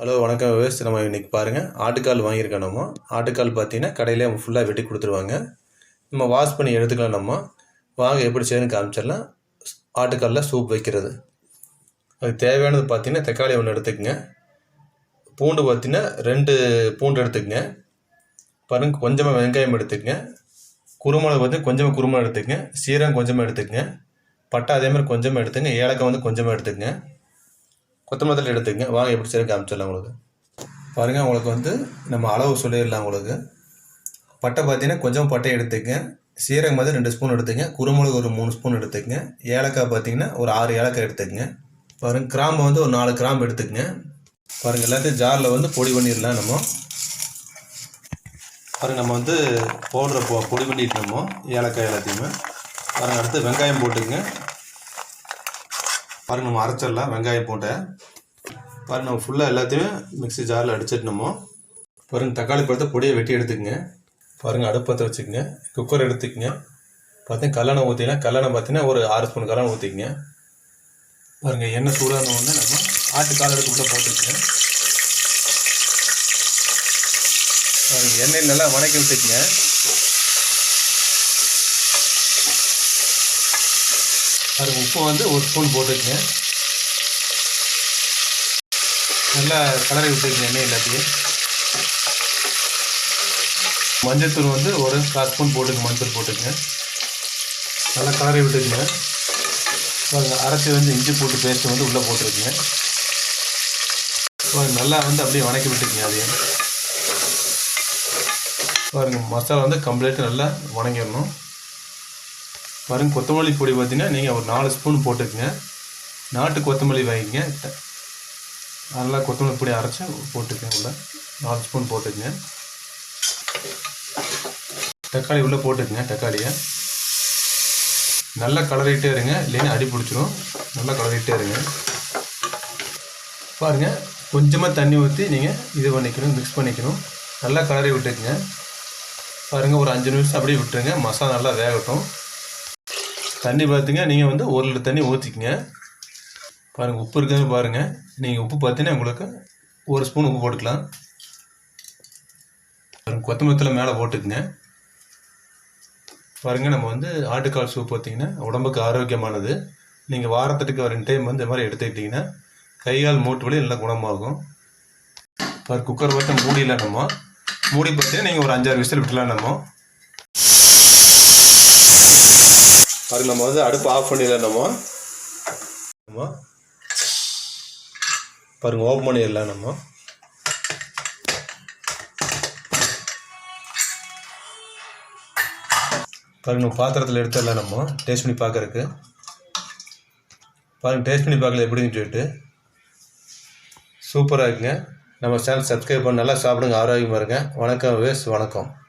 Hello வணக்கம் wives நம்ம இன்றைக்கி பாருங்கள் ஆட்டுக்கால் வாங்கியிருக்கோம் நம்ம. ஆட்டுக்கால் பார்த்தீங்கன்னா கடையிலே ஃபுல்லாக வெட்டி கொடுத்துருவாங்க. நம்ம வாஷ் பண்ணி எடுத்துக்கலாம் நம்ம. வாங்க எப்படி செய்யணும்னு காமிச்சிடலாம். ஆட்டுக்காலில் சூப் வைக்கிறது. அதுக்கு தேவையானது பார்த்தீங்கன்னா தக்காளி ஒன்று எடுத்துக்கங்க. பூண்டு பார்த்தீங்கன்னா ரெண்டு பூண்டு எடுத்துக்கங்க. பாருங்க கொஞ்சமாக வெங்காயம் எடுத்துக்கங்க. குருமிளகு வந்து கொஞ்சமாக குருமிளகு எடுத்துக்கங்க. சீரகம் கொஞ்சமாக எடுத்துக்கங்க. பட்டை அதேமாதிரி கொஞ்சமாக எடுத்துங்க ஏலக்காய் வந்து கொஞ்சமாக எடுத்துக்கங்க. கொத்தமல்லி எடுத்துக்கங்க. வாங்க எப்படி சரி காமிச்சிடலாம் உங்களுக்கு. பாருங்கள் உங்களுக்கு வந்து நம்ம அளவு சொல்லிடலாம் உங்களுக்கு. பட்டை பார்த்தீங்கன்னா கொஞ்சம் பட்டை எடுத்துக்கங்க. சீரகம் பார்த்து ரெண்டு ஸ்பூன் எடுத்துங்க குருமிளகு ஒரு மூணு ஸ்பூன் எடுத்துக்கங்க. ஏலக்காய் பார்த்தீங்கன்னா ஒரு ஆறு ஏலக்காய் எடுத்துக்கங்க. பாருங்க கிராம்பு வந்து ஒரு நாலு கிராம்பு எடுத்துக்கங்க. பாருங்கள் எல்லாத்தையும் ஜாரில் வந்து பொடி பண்ணிடலாம் நம்ம. பாருங்க நம்ம வந்து பவுட்ரை பொடி பண்ணிட்டு நம்ம ஏலக்காய் எல்லாத்தையுமே. பாருங்கள் அடுத்து வெங்காயம் போட்டுக்கங்க. பாருங்க நம்ம அரைச்சிடலாம். வெங்காயம் போட்டு பாருங்க நம்ம ஃபுல்லாக எல்லாத்தையும் மிக்ஸி ஜாரில் அடிச்சிடணுமோ பாருங்க தக்காளி பழத்தை பொடியை வெட்டி எடுத்துக்கங்க. பாருங்க அடுப்பத்தை வச்சுக்கோங்க. குக்கர் எடுத்துக்கங்க. பார்த்தீங்கன்னா கல்லணை ஊற்றினா கல்லணை பார்த்தீங்கன்னா ஒரு ஆறு ஸ்பூன் கல்லணை ஊற்றிக்கங்க பாருங்க எண்ணெய் சூடான உடனே நம்ம ஆட்டு கால் எடுத்து விட்டு போட்டுக்கங்க. பாருங்க எண்ணெயில் நல்லா வணக்கி விட்டுக்குங்க. அது உப்பு வந்து ஒரு ஸ்பூன் போட்டுக்கங்க. நல்லா கலரை விட்டுக்குங்க எண்ணெய் எல்லாத்தையும். மஞ்சத்தூள் வந்து ஒரு கால் ஸ்பூன் போட்டுங்க மஞ்சள் போட்டுக்கங்க. நல்லா கலரை விட்டுக்குங்க. பாருங்க அரைச்சி வந்து இஞ்சி போட்டு பேஸ்ட் வந்து உள்ளே போட்டுருக்குங்க. பாருங்க நல்லா வந்து அப்படியே வணக்கி விட்டுக்குங்க அதையும் பாருங்கள் மசாலா வந்து கம்ப்ளீட்டாக நல்லா வணங்கிடணும். பாருங்க கொத்தமல்லி பொடி பார்த்தீங்கன்னா நீங்கள் ஒரு நாலு ஸ்பூன் போட்டுக்கங்க. நாட்டு கொத்தமல்லி வாங்கிங்க நல்லா கொத்தமல்லி பொடி அரைச்சி போட்டுக்கங்க உள்ள. நாலு ஸ்பூன் போட்டுக்கங்க. தக்காளி உள்ளே போட்டுக்கங்க தக்காளியை. நல்லா கலரிட்டே இருங்க இல்லைன்னா அடி பிடிச்சிரும். நல்லா கலரிட்டே இருங்க. பாருங்கள் கொஞ்சமாக தண்ணி ஊற்றி நீங்கள் இது பண்ணிக்கணும் மிக்ஸ் பண்ணிக்கணும். நல்லா கலரி விட்டுக்குங்க. பாருங்கள் ஒரு அஞ்சு நிமிஷம் அப்படியே விட்டுருங்க. மசாலா நல்லா வேகட்டும். தண்ணி பார்த்தீங்க நீங்கள் வந்து ஒரு லிட்டர் தண்ணி ஊற்றிக்கங்க பாருங்கள் உப்பு இருக்குதுன்னு பாருங்கள் நீங்கள் உப்பு பார்த்தீங்கன்னா உங்களுக்கு ஒரு ஸ்பூன் உப்பு போட்டுக்கலாம். பாருங்க கொத்தமல்லி மேலே போட்டுக்குங்க. பாருங்கள் நம்ம வந்து ஆட்டுக்கால் சூப் பார்த்தீங்கன்னா உடம்புக்கு ஆரோக்கியமானது. நீங்கள் வாரத்துக்கு ரெண்டு டைம் வந்து இந்த மாதிரி எடுத்துக்கிட்டிங்கன்னா கை கால் மூட்டு வலி நல்லா குணமாகும். பாரு குக்கர் பார்த்து மூடியில் நம்ம. மூடி பார்த்தீங்கன்னா நீங்கள் ஒரு அஞ்சாறு விசில் விட்டுலாம் நம்ம. பாருங்க நம்ம வந்து அடுப்பு ஆஃப் பண்ணிடலாம் நம்ம. நம்ம. பாருங்க ஓப்பன் பண்ணிடலாம் நம்ம. பாருங்க நம்ம பாத்திரத்தில் எடுத்துடலாம் நம்ம. டேஸ்ட் பண்ணி பார்க்கறக்கு பாருங்கள் டேஸ்ட் பண்ணி பார்க்கல எப்படின்னு சொல்லிட்டு. சூப்பராக இருக்குங்க. நம்ம சேனல் சப்ஸ்கிரைப் பண்ணி நல்லா சாப்பிடுங்க. ஆரோக்கியமாக இருங்க. வணக்கம் வேஸ் வணக்கம்.